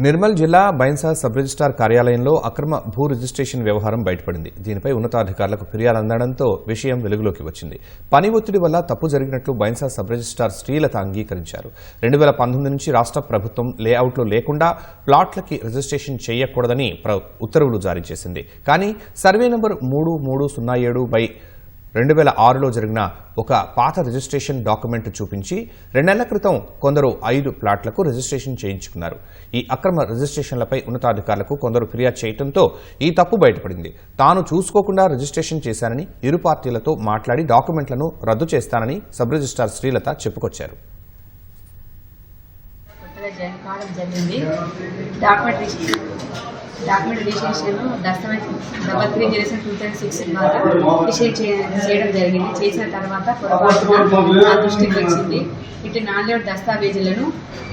నిర్మల్ జిల్లా Bhainsa sub registrar కార్యాలయంలో అక్రమ భూ రిజిస్ట్రేషన్ వ్యవహారం బయటపడింది. దీనిపై ఉన్నతాధికారులకు ఫిర్యాదు అందడంతో విషయం వెలుగులోకి వచ్చింది. పని ఒత్తిడి వల్ల తప్పు జరిగినట్లు బైన్సా సబ్ రిజిస్టార్ శ్రీలత అంగీకరించారు. రెండు వేల పంతొమ్మిది నుంచి రాష్ట్ర ప్రభుత్వం లేఅవుట్లు లేకుండా ప్లాట్లకి రిజిస్ట్రేషన్ చేయకూడదని ఉత్తర్వులు జారీ చేసింది. కానీ సర్వే నంబర్ మూడు మూడు సున్నా ఏడు బై రెండు వేల ఆరులో జరిగిన ఒక పాత రిజిస్ట్రేషన్ డాక్యుమెంట్ చూపించి రెండేళ్ళ క్రితం కొందరు ఐదు ప్లాట్లకు రిజిస్ట్రేషన్ చేయించుకున్నారు. ఈ అక్రమ రిజిస్ట్రేషన్లపై ఉన్నతాధికారులకు కొందరు ఫిర్యాదు చేయడంతో ఈ తప్పు బయటపడింది. తాను చూసుకోకుండా రిజిస్ట్రేషన్ చేశానని ఇరు పార్టీలతో మాట్లాడి డాక్యుమెంట్లను రద్దు చేస్తానని సబ్ రిజిస్ట్రార్ శ్రీలత చెప్పుకొచ్చారు. కావడం జరిగింది. Document document registration దస్తావేజ్ double three zero seven two thousand six ద్వారా రిజిస్టర్ చేయడం జరిగింది. చేసిన తర్వాత పొరపాటున దృష్టికి వచ్చింది. ఇటు నాలుగు దస్తావేజులను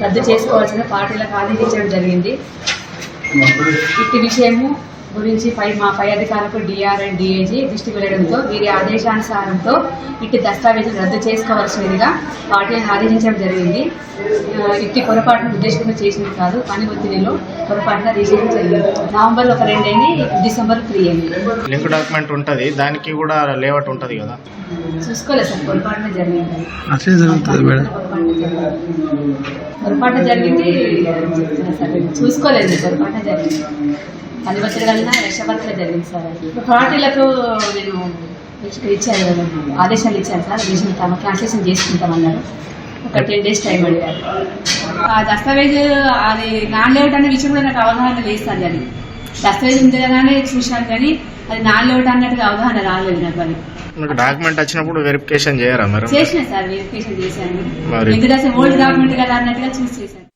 రద్దు చేసుకోవాల్సిన పార్టీలకు ఆదేశించడం జరిగింది. ఇట్టి విషయము గురించి పై మా పై అధికారులకు డిఆర్ అండ్ డిఐజీ దృష్టి వెళ్ళడంతో వీరి ఆదేశానుసారంతో ఇట్టి దస్తావేజులు రద్దు చేసుకోవాల్సినదిగా పార్టీలను ఆదేశించడం జరిగింది. ఇట్టి పొరపాటును ఉద్దేశంగా చేసింది కాదు పని ఒత్తిడిలో పొరపాటున రిజిస్ట్రేషన్ జరిగింది. నవంబర్ ఒక రెండైంది డిసెంబర్ త్రీ అయింది. లింక్ డాక్యుమెంట్ ఉంటుంది దానికి కూడా లేఅవుట్ ఉంటుంది కదా? చూసుకోలేదు సార్ పొరపాటున జరిగింది. అట్లే జరుగుతుంది మేడం. పొరపాటున జరిగింది చూసుకోలేదు పొరపాటున జరిగింది. జరిగింది సార్ పార్టీలకు నేను ఇచ్చాను ఆదేశాలు ఇచ్చాను సార్. రిజిస్ట్రేషన్ తమ క్యాన్సిలేషన్ చేసుకుంటామన్నారు. ఒక టెన్ డేస్ టైం అడిగారు ఆ దస్తావేజ్ అది నాన్ లేఅవుట్ అనే విషయం కూడా నాకు అవగాహన లేదు సార్ అది. దస్తావేజ్ ఉంది కదా అని చూశాను కానీ అది నాన్ లేఅవుట్ అన్నట్టుగా అవగాహన రాలేదు నాకు అది. మీకు డాక్యుమెంట్ వచ్చినప్పుడు వెరిఫికేషన్ చేయరా మరి? చేసిన సార్ వెరిఫికేషన్ చేశాను. మరి? ఎందుకంటే ఓల్డ్ డాక్యుమెంట్ కదా అన్నట్టుగా చూసి చేశాను.